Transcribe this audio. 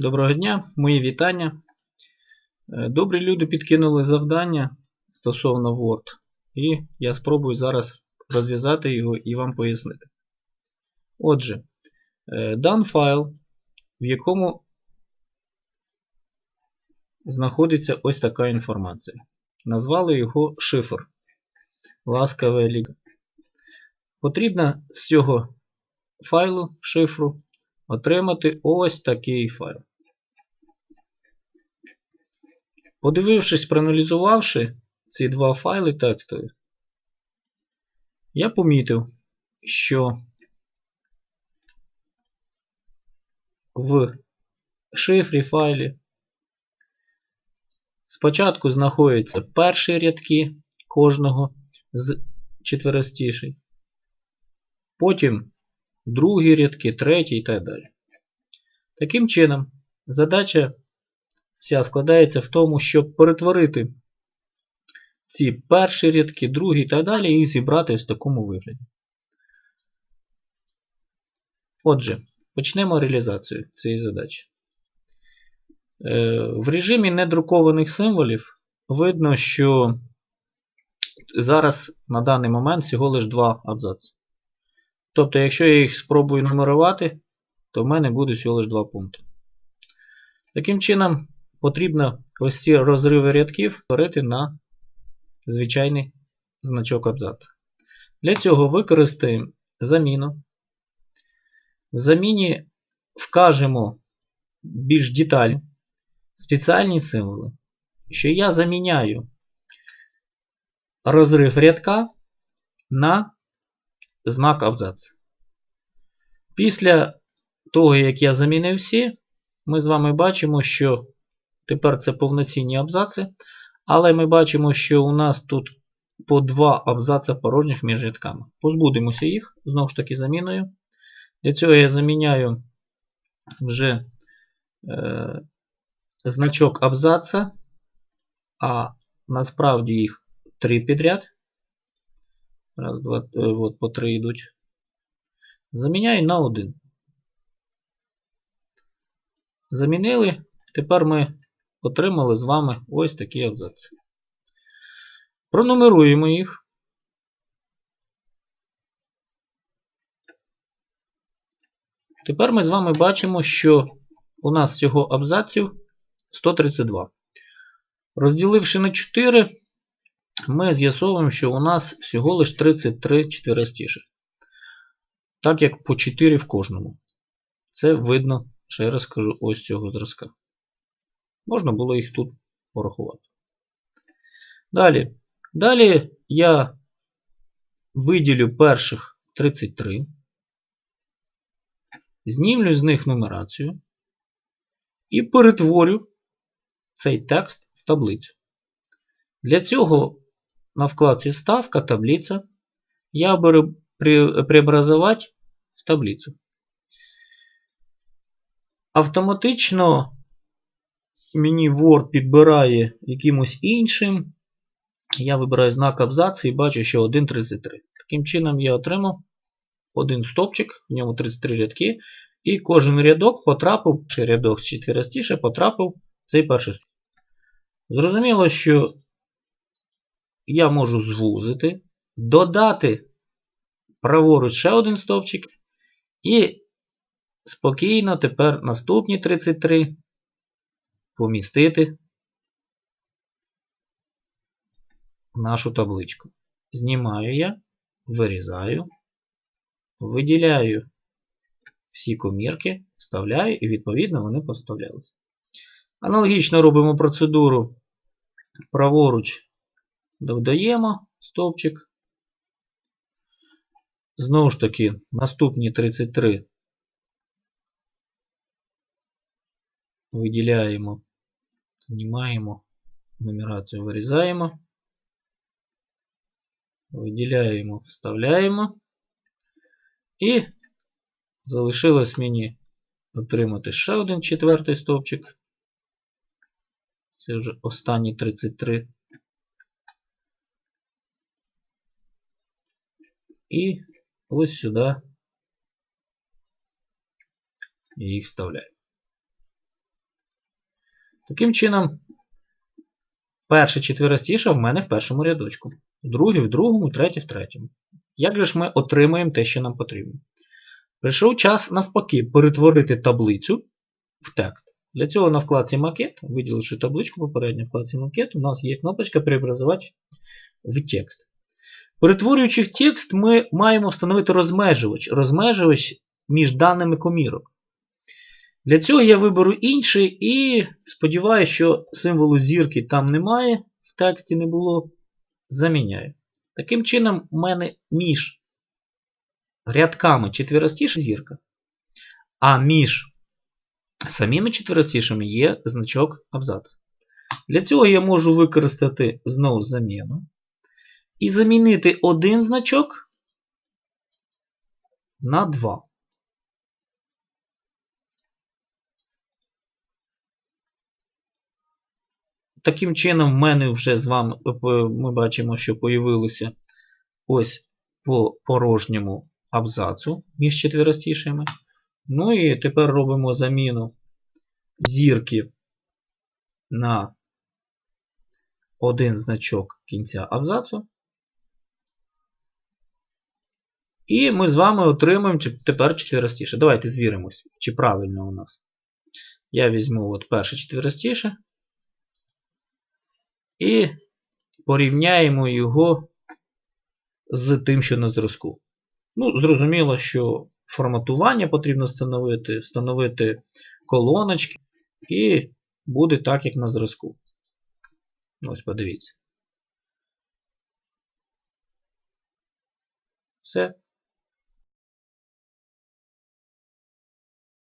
Доброго дня, мої вітання. Е, Добрі люди підкинули завдання стосовно Word, і я спробую зараз розв'язати його і вам пояснити. Отже, е, дан файл, в якому знаходиться ось така інформація. Назвали його шифр. Ласкава ліга. Потрібно з цього файлу шифру отримати ось такий файл. Подивившись, проаналізувавши ці два файли текстові, я помітив, що в шифрі файлі спочатку знаходяться перші рядки кожного з четверостішей, потім другі рядки, треті і так далі. Таким чином, задача вся складається в тому, щоб перетворити ці перші рядки, другі і так далі, і зібрати в такому вигляді. Отже, почнемо реалізацію цієї задачі. Е, в режимі недрукованих символів видно, що зараз на даний момент всього лише два абзаци. Тобто, якщо я їх спробую нумерувати, то в мене буде всього лише два пункти. Таким чином, потрібно ось ці розриви рядків перейти на звичайний значок абзаца. Для цього використаємо заміну. В заміні вкажемо більш детально спеціальні символи, що я заміняю розрив рядка на знак абзац. Після того, як я замінив всі, ми з вами бачимо, що тепер це повноцінні абзаци, але ми бачимо, що у нас тут по два абзаци порожніх між рядками. Позбудемося їх, знову ж таки, заміною. Для цього я заміняю вже е, значок абзаца, а насправді їх три підряд. Раз, два, е, от по три йдуть. Заміняю на один. Замінили. Тепер ми отримали з вами ось такі абзаци. Пронумеруємо їх. Тепер ми з вами бачимо, що у нас всього абзаців 132. Розділивши на 4, ми з'ясовуємо, що у нас всього лише 33 четверостіші. Так як по 4 в кожному. Це видно, ще раз скажу, ось цього зразка. Можна було їх тут порахувати. Далі. Далі я виділю перших 33. Знімлю з них нумерацію і перетворю цей текст в таблицю. Для цього на вкладці Ставка таблиця я беру преобразувати в таблицю. Автоматично мені Word підбирає якимось іншим. Я вибираю знак абзацу і бачу, що 1.33. Таким чином я отримав один стопчик, в ньому 33 рядки. І кожен рядок потрапив, чи рядок четверостіше потрапив в цей перший стопчик. Зрозуміло, що я можу звузити, додати праворуч ще один стовпчик. І спокійно тепер наступні 33 помістити в нашу табличку. Знімаю я, вирізаю, виділяю всі комірки, вставляю і відповідно вони поставлялися. Аналогічно робимо процедуру праворуч додаємо стовпчик. Знову ж таки, наступні 33 виділяємо, знімаємо, нумерацію вирізаємо, виділяємо, вставляємо. І залишилось мені отримати ще один четвертий стовпчик. Це вже останні 33. І ось сюди я їх вставляю. Таким чином, перше четверостіше в мене в першому рядочку. Другий в другому, третій в третьому. Як же ж ми отримаємо те, що нам потрібно? Прийшов час навпаки перетворити таблицю в текст. Для цього на вкладці макет, виділивши табличку попередньо в вкладці макет, у нас є кнопочка Преобразувати в текст. Перетворюючи в текст, ми маємо встановити розмежувач. Розмежувач між даними комірок. Для цього я виберу інший і сподіваюся, що символу зірки там немає, в тексті не було. Заміняю. Таким чином, у мене між рядками четверостіша зірка, а між самими четверостішами є значок абзац. Для цього я можу використати знову заміну і замінити один значок на два. Таким чином, в мене вже з вами ми бачимо, що появилося ось по порожньому абзацу між четверостішими. Ну і тепер робимо заміну зірки на один значок кінця абзацу. І ми з вами отримаємо тепер четверостіше. Давайте звіримось, чи правильно у нас. Я візьму от перше четверостіше. І порівняємо його з тим, що на зразку. Ну, зрозуміло, що форматування потрібно встановити, встановити колоночки, і буде так, як на зразку. Ось подивіться. Все.